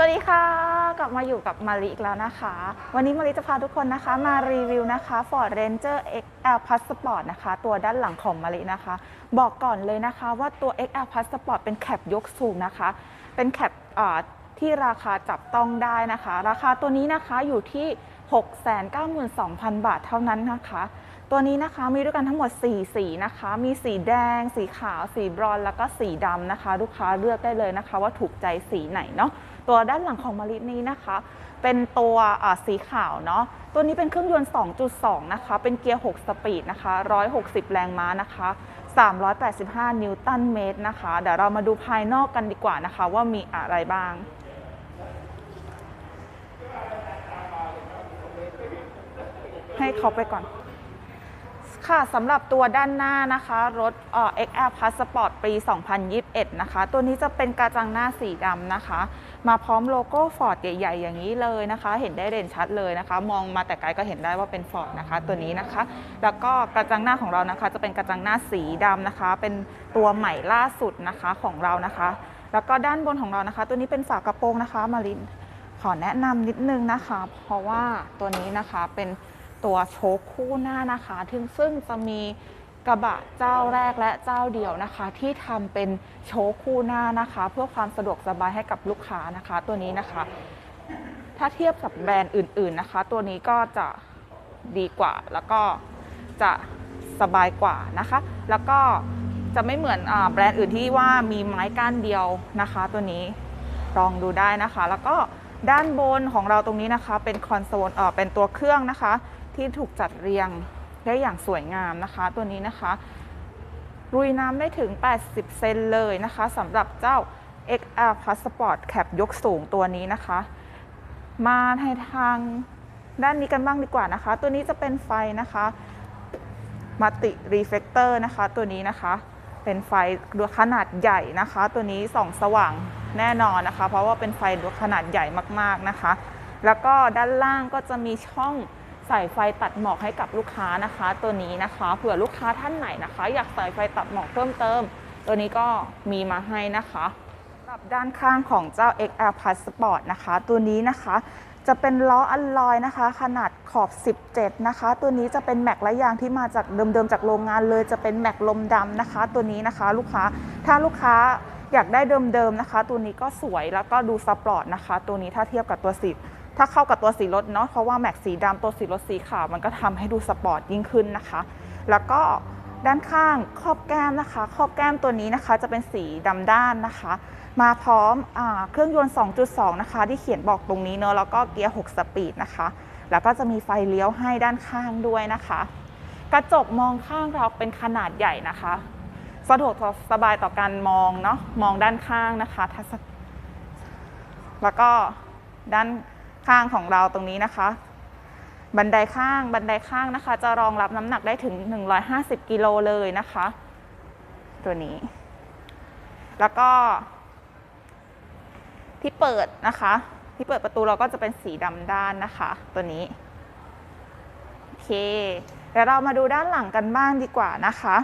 สวัสดีค่ะ กลับมาอยู่กับมารีอีกแล้วนะคะ วันนี้มารีจะพาทุกคนนะคะมารีวิวนะคะ Ford Ranger XL Passport นะคะ ตัวด้านหลังของมารีนะคะ บอกก่อนเลยนะคะว่าตัว XL Passport เป็นแคปยกสูงนะคะ เป็นแคปที่ราคาจับต้องได้นะคะ ราคาตัวนี้นะคะอยู่ที่ 692,000 บาทเท่านั้นนะคะ ตัวนี้นะคะมีด้วยกันทั้งหมด 4 สีนะคะ มีสีแดง สีขาว สีบรอนแล้วก็สีดำนะคะ ลูกค้าเลือกได้เลยนะคะ ว่าถูกใจสีไหนเนาะตัวด้านหลังของมารินี้นะคะ เป็นตัวอ่าสีขาวเนาะตัวนี้เป็นเครื่องยนต์ 2.2 นะคะ เป็นเกียร์ 6 สปีดนะคะ 160 แรงม้านะคะ 385 นิวตันเมตรนะคะ เดี๋ยวเรามาดูภายนอกกันดีกว่านะคะ ว่ามีอะไรบ้าง ให้เขาไปก่อน ค่ะสำหรับตัวด้านหน้านะคะ รถเอ่อ XL Passport ปี 2021 นะคะ ตัวนี้จะเป็นกระจังหน้าสีดำนะคะ มาพร้อมโลโก้ Ford ใหญ่ ๆ อย่างนี้เลยนะคะ เห็นได้เด่นชัดเลยนะคะ มองมาแต่ไกลก็เห็นได้ว่าเป็น Ford นะคะ ตัวนี้นะคะ แล้วก็กระจังหน้าของเรานะคะ จะเป็นกระจังหน้าสีดำนะคะ เป็นตัวใหม่ล่าสุดนะคะของเรานะคะ แล้วก็ด้านบนของเรานะคะ ตัวนี้เป็นฝากระโปรงนะคะมารินขอแนะนำนิดนึงนะคะ เพราะว่าตัวนี้นะคะเป็น ตัวโชคคู่หน้านะคะ ถึงซึ่งจะมีกระบะเจ้าแรกและเจ้าเดียวนะคะ ที่ทำเป็นโชคคู่หน้านะคะ เพื่อความสะดวกสบายให้กับลูกค้านะคะ ตัวนี้นะคะ ถ้าเทียบกับแบรนด์อื่น ๆนะคะ ตัวนี้ก็จะดีกว่าแล้วก็จะสบายกว่านะคะ แล้วก็จะไม่เหมือนอแบรนด์อื่นที่ว่ามีไม้ก้านเดียวนะคะ ตัวนี้ลองดูได้นะคะ แล้วก็ด้านบนของเราตรงนี้นะคะ เป็นคอนโซลเป็นตัวเครื่องนะคะ ที่ถูกจัดเรียงได้อย่างสวยงามนะคะ ตัวนี้นะคะรุยน้ำได้ถึง 80 เซนเลยนะคะสำหรับเจ้า XR Passport Cap ยกสูงตัวนี้นะคะ มาในทางด้านนี้กันบ้างดีกว่านะคะ ตัวนี้จะเป็นไฟนะคะมัลติรีเฟกเตอร์นะคะ ตัวนี้นะคะ เป็นไฟดวงขนาดใหญ่นะคะ ตัวนี้ส่องสว่างแน่นอนนะคะ เพราะว่าเป็นไฟดวงขนาดใหญ่มากๆนะคะ แล้วก็ด้านล่างก็จะมีช่อง ใส่ไฟตัดหมอกให้กับลูกค้านะคะ ตัวนี้นะคะเผื่อลูกค้าท่านไหนนะคะ อยากใส่ไฟตัดหมอกเพิ่มเติม ตัวนี้ก็มีมาให้นะคะสำหรับด้านข้างของเจ้า XL Passport นะคะ ตัวนี้นะคะจะเป็นล้ออัลลอยนะคะ ขนาดขอบ 17 นะคะ ตัวนี้จะเป็นแม็กและยางที่มาจากเดิมๆจากโรงงานเลยจะเป็นแม็กลมดำนะคะ ตัวนี้นะคะลูกค้าถ้าลูกค้าอยากได้เดิมๆนะคะ ตัวนี้ก็สวยแล้วก็ดูสปอร์ตนะคะ ตัวนี้ถ้าเทียบกับตัวสี ถ้าเข้ากับตัวสีรถเนาะเพราะว่าแม็กสีดำตัวสีรถสีขาวมันก็ทำให้ดูสปอร์ตยิ่งขึ้นนะคะ แล้วก็ด้านข้างครอบแก้มนะคะ ครอบแก้มตัวนี้นะคะจะเป็นสีดำด้านนะคะ มาพร้อมอเครื่องยนต์ 2.2 นะคะ ที่เขียนบอกตรงนี้เนอะแล้วก็เกียร์ 6 สปีดนะคะ แล้วก็จะมีไฟเลี้ยวให้ด้านข้างด้วยนะคะ กระจกมองข้างเราเป็นขนาดใหญ่นะคะ สะดวกสบายต่อการมองเนาะมองด้านข้างนะคะแล้วก็ด้าน ข้างของเราตรงนี้นะคะ บันไดข้างบันไดข้างนะคะ จะรองรับน้ำหนักได้ถึง 150กิโลเลยนะคะ ตัวนี้ แล้วก็ ที่เปิดนะคะ ที่เปิดประตูเราก็จะเป็นสีดำด้านนะคะ ตัวนี้โอเคเดี๋ยวเรามาดูด้านหลังกันบ้างดีกว่านะคะ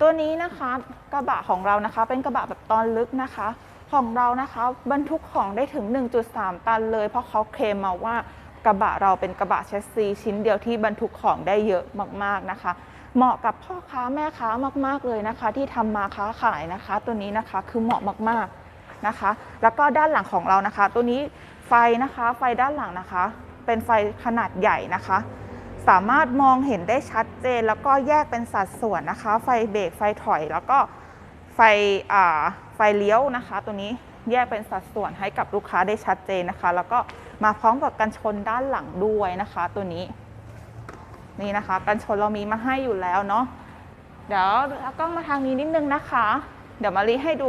ตัวนี้นะคะ กระบะของเรานะคะ เป็นกระบะแบบตอนลึกนะคะ ของเรานะคะบรรทุกของได้ถึง 1.3 ตันเลย เพราะเขาเคลมมาว่ากระบะเราเป็นกระบะแชสซีชิ้นเดียวที่บรรทุกของได้เยอะมากๆนะคะ เหมาะกับพ่อค้าแม่ค้ามากๆเลยนะคะ ที่ทำมาค้าขายนะคะ ตัวนี้นะคะคือเหมาะมากๆนะคะ แล้วก็ด้านหลังของเรานะคะ ตัวนี้ไฟนะคะไฟด้านหลังนะคะ เป็นไฟขนาดใหญ่นะคะ สามารถมองเห็นได้ชัดเจน แล้วก็แยกเป็นสัดส่วนนะคะ ไฟเบรกไฟถอยแล้วก็ ไฟอ่าไฟเลี้ยวนะคะ ตัวนี้แยกเป็นสัดส่วนให้กับลูกค้าได้ชัดเจนนะคะ แล้วก็มาพร้อมกับกันชนด้านหลังด้วยนะคะ ตัวนี้ นี่นะคะ กันชนเรามีมาให้อยู่แล้วเนาะเดี๋ยวแล้วก็มาทางนี้นิดนึงนะคะ เดี๋ยวมารีให้ดู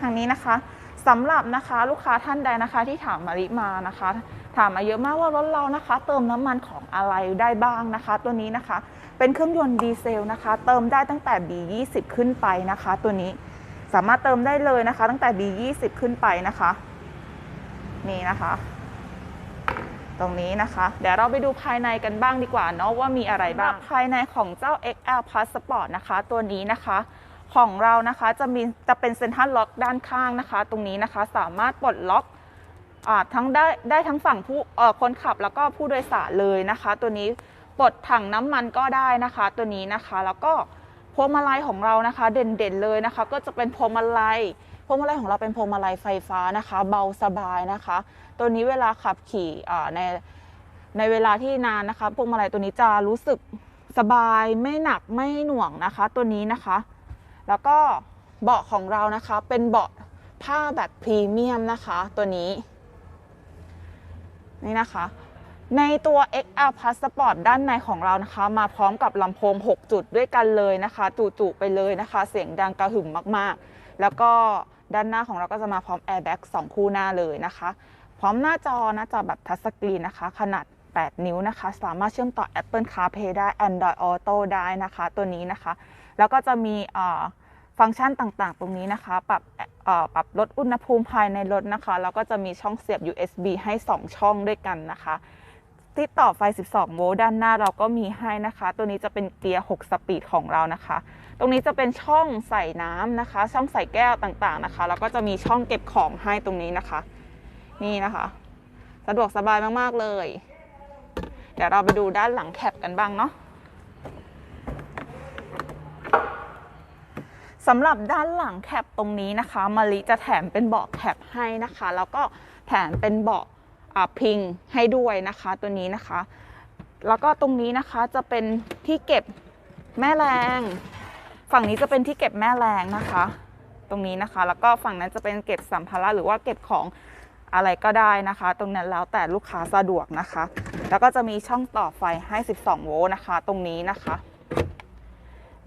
ทางนี้นะคะ สำหรับนะคะลูกค้าท่านใดนะคะที่ถามมาริมานะคะ ถามมาเยอะมากว่ารถเรานะคะ เติมน้ำมันของอะไรได้บ้างนะคะ ตัวนี้นะคะ เป็นเครื่องยนต์ดีเซลนะคะ เติมได้ตั้งแต่ B20 ขึ้นไปนะคะ ตัวนี้สามารถเติมได้เลยนะคะ ตั้งแต่ B20 ขึ้นไปนะคะ นี่นะคะ ตรงนี้นะคะ เดี๋ยวเราไปดูภายในกันบ้างดีกว่าเนาะว่ามีอะไรบ้างภายในของเจ้า XL Passport นะคะ ตัวนี้นะคะ ของเรานะคะจะมีจะเป็นเซ็นทรัลล็อกด้านข้างนะคะ ตรงนี้นะคะสามารถปลดล็อกอทั้งได้ได้ทั้งฝั่งผู้คนขับแล้วก็ผู้โดยสารเลยนะคะ ตัวนี้ปลดถังน้ำมันก็ได้นะคะ ตัวนี้นะคะแล้วก็พวงมาลัยของเรานะคะ เด่นๆเลยนะคะ ก็จะเป็นพวงมาลัยพวงมาลัยของเราเป็นพวงมาลัยไฟฟ้านะคะ เบาสบายนะคะ ตัวนี้เวลาขับขี่ในในเวลาที่นานนะคะพวงมาลัยตัวนี้จะรู้สึกสบายไม่หนักไม่หน่วงนะคะ ตัวนี้นะคะ แล้วก็เบาะของเรานะคะเป็นเบาะผ้าแบบพรีเมียมนะคะตัวนี้ นี่นะคะในตัว XL Passport ด้านในของเรานะคะ มาพร้อมกับลำโพง 6 จุดด้วยกันเลยนะคะ จุๆไปเลยนะคะ เสียงดังกระหึ่มมากๆ แล้วก็ด้านหน้าของเราก็จะมาพร้อม Airbag 2 คู่หน้าเลยนะคะ พร้อมหน้าจอหน้าจอแบบทัชสกรีนนะคะ ขนาด 8 นิ้วนะคะ สามารถเชื่อมต่อ Apple CarPlay ได้ Android Auto ได้นะคะ ตัวนี้นะคะ แล้วก็จะมีฟังก์ชันต่างๆ ตรงนี้นะคะ ปรับปรับลดอุณหภูมิภายในรถนะคะ แล้วก็จะมีช่องเสียบ USB ให้ 2 ช่องด้วยกันนะคะ ที่ต่อไฟ 12 โวลต์ด้านหน้าเราก็มีให้นะคะ ตัวนี้จะเป็นเกียร์ 6 สปีดของเรานะคะ ตรงนี้จะเป็นช่องใส่น้ำนะคะ ช่องใส่แก้วต่างๆนะคะ แล้วก็จะมีช่องเก็บของให้ตรงนี้นะคะ นี่นะคะ สะดวกสบายมากๆเลย เดี๋ยวเราไปดูด้านหลังแคปกันบ้างเนาะ สำหรับด้านหลังแคปตรงนี้นะคะมาริจะแถมเป็นเบาะแคปให้นะคะ แล้วก็แถมเป็นเบาะพิงให้ด้วยนะคะตัวนี้นะคะ แล้วก็ตรงนี้นะคะจะเป็นที่เก็บแม่แรง ฝั่งนี้จะเป็นที่เก็บแม่แรงนะคะ ตรงนี้นะคะ แล้วก็ฝั่งนั้นจะเป็นเก็บสัมภาระหรือว่าเก็บของอะไรก็ได้นะคะ ตรงนั้นแล้วแต่ลูกค้าสะดวกนะคะ แล้วก็จะมีช่องต่อไฟให้ 12 โวลต์นะคะ ตรงนี้นะคะ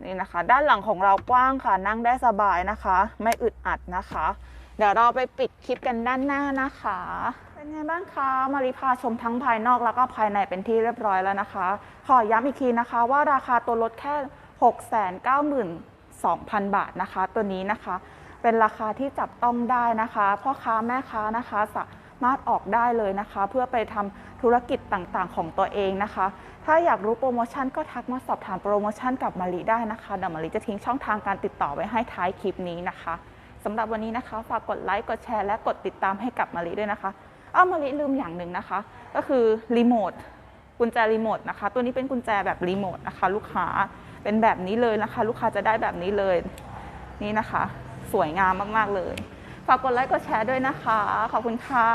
นี่นะคะ ด้านหลังของเรากว้างค่ะนั่งได้สบายนะคะ ไม่อึดอัดนะคะ เดี๋ยวเราไปปิดคลิปกันด้านหน้านะคะ เป็นไงบ้างคะมาริพาชมทั้งภายนอกแล้วก็ภายในเป็นที่เรียบร้อยแล้วนะคะ ขอย้ำอีกทีนะคะว่าราคาตัวรถแค่ 692,000 บาทนะคะ ตัวนี้นะคะ เป็นราคาที่จับต้องได้นะคะพ่อค้าแม่ค้านะคะสามารถออกได้เลยนะคะ เพื่อไปทำธุรกิจต่างๆ ของตัวเองนะคะ ถ้าอยากรู้โปรโมชั่นก็ทักมาสอบถามโปรโมชั่นกับมารีได้นะคะเดี๋ยวมารีจะทิ้งช่องทางการติดต่อไว้ให้ท้ายคลิปนี้นะคะสำหรับวันนี้นะคะ ฝากกดไลค์กดแชร์และกดติดตามให้กับมารีด้วยนะคะอ้าวมารีลืมอย่างหนึ่งนะคะ ก็คือรีโมทกุญแจรีโมทนะคะ ตัวนี้เป็นกุญแจแบบรีโมทนะคะ ลูกค้าเป็นแบบนี้เลยนะคะ ลูกค้าจะได้แบบนี้เลย นี่นะคะ สวยงามมาก ๆ เลย ฝากกดไลค์กดแชร์ด้วยนะคะ ขอบคุณค่ะ